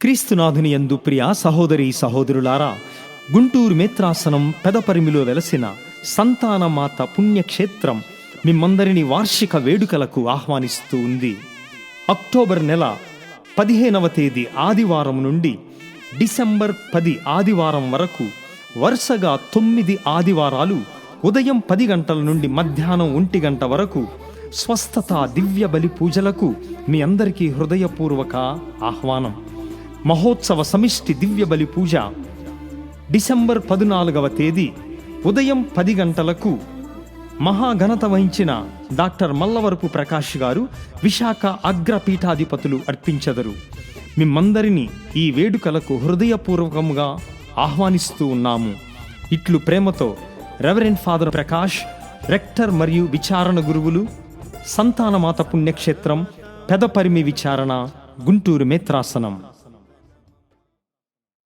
క్రీస్తునాథుని యందు ప్రియ సహోదరి సహోదరులారా గుంటూరు మేత్రాసనం పెదపరిమిలో వెలసిన సంతానమాత పుణ్యక్షేత్రం మిమ్మందరిని వార్షిక వేడుకలకు ఆహ్వానిస్తూ ఉంది. అక్టోబర్ నెల పదిహేనవ తేదీ ఆదివారం నుండి డిసెంబర్ పది ఆదివారం వరకు వరుసగా తొమ్మిది ఆదివారాలు ఉదయం పది గంటల నుండి మధ్యాహ్నం ఒంటి గంట వరకు స్వస్థత దివ్య బలి పూజలకు మీ అందరికీ హృదయపూర్వక ఆహ్వానం. మహోత్సవ సమిష్టి దివ్య బలి పూజ. డిసెంబర్ పద్నాలుగవ తేదీ ఉదయం పది గంటలకు మహాఘనత వహించిన డాక్టర్ మల్లవరపు ప్రకాష్ గారు విశాఖ అగ్రపీఠాధిపతులు అర్పించెదరు. మిమ్మందరినీ ఈ వేడుకలకు హృదయపూర్వకంగా ఆహ్వానిస్తూ ఉన్నాము. ఇట్లు ప్రేమతో రెవరెండ్ ఫాదర్ ప్రకాష్ రెక్టర్ మరియు విచారణ గురువులు సంతానమాత పుణ్యక్షేత్రం పెదపరిమి విచారణ గుంటూరు మేత్రాసనం.